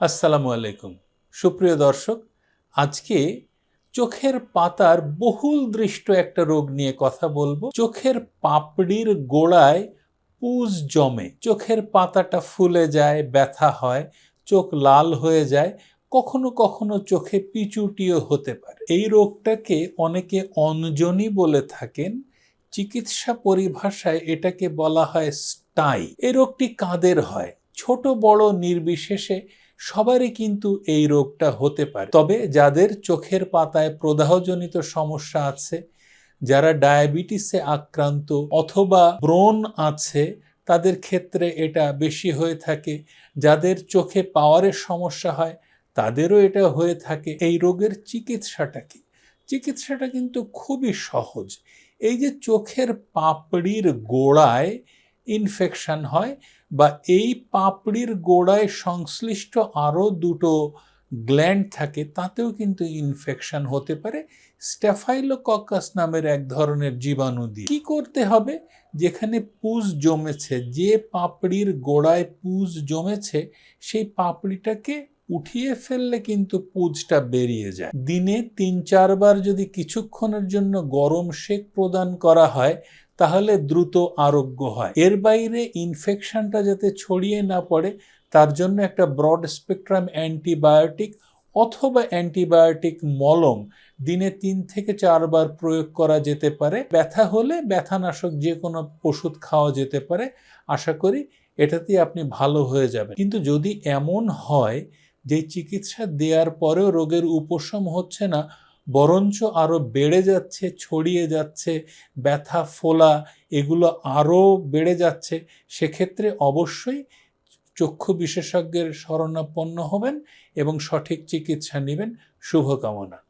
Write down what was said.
আসসালামু আলাইকুম। সুপ্রিয় দর্শক, আজকে চোখের পাতার বহুল দৃষ্ট একটা রোগ নিয়ে কথা বলব। চোখের পাপড়ির গোড়ায় পুজ জমে। চোখের পাতাটা ফুলে যায়, ব্যথা হয়, চোখ লাল হয়ে যায়, কখনো কখনো চোখে পিচুটিও হতে পারে। এই রোগটাকে অনেকে অঞ্জনি বলে থাকেন। চিকিৎসা পরিভাষায় এটাকে বলা হয় স্টাই। এই রোগটি কাদের হয়? ছোট বড় নির্বিশেষে সবারই কিন্তু এই রোগটা হতে পারে। তবে যাদের চোখের পাতায় প্রদাহজনিত সমস্যা আছে, যারা ডায়াবেটিসে আক্রান্ত অথবা ব্রণ আছে, তাদের ক্ষেত্রে এটা বেশি হয়ে থাকে। যাদের চোখে পাওয়ারের সমস্যা হয়, তাদেরও এটা হয়ে থাকে। এই রোগের চিকিৎসাটা কি? চিকিৎসাটা কিন্তু খুবই সহজ। এই যে চোখের পাপড়ির গোড়ায় ইনফেকশন হয়, বা এই পাপড়ির গোড়ায় সংশ্লিষ্ট আরও দুটো গ্ল্যান্ড থাকে, তাতেও কিন্তু ইনফেকশন হতে পারে। স্ট্যাফাইলোককাস নামের এক ধরনের জীবাণু দিয়ে। কি করতে হবে? যেখানে পুজ জমেছে, যে পাপড়ির গোড়ায় পুজ জমেছে, সেই পাপড়িটাকে উঠিয়ে ফেললে কিন্তু পুজটা বেরিয়ে যায়। দিনে তিন চারবার যদি কিছুক্ষণের জন্য গরম শেক প্রদান করা হয় তাহলে দ্রুত আরোগ্য হয়। এর বাইরে ইনফেকশনটা যাতে ছড়িয়ে না পড়ে, তার জন্য একটা ব্রড স্পেকট্রাম অ্যান্টিবায়োটিক অথবা অ্যান্টিবায়োটিক মলম দিনে তিন থেকে চারবার প্রয়োগ করা যেতে পারে। ব্যথা হলে ব্যথানাশক যে কোনো ওষুধ খাওয়া যেতে পারে। আশা করি এটাতেই আপনি ভালো হয়ে যাবেন। কিন্তু যদি এমন হয় যে চিকিৎসা দেওয়ার পরেও রোগের উপশম হচ্ছে না বরঞ্চ আরও বেড়ে যাচ্ছে, ছড়িয়ে যাচ্ছে, ব্যথা, ফোলা এগুলো আরও বেড়ে যাচ্ছে। সেক্ষেত্রে অবশ্যই চক্ষু বিশেষজ্ঞের শরণাপন্ন হবেন এবং সঠিক চিকিৎসা নেবেন। শুভকামনা।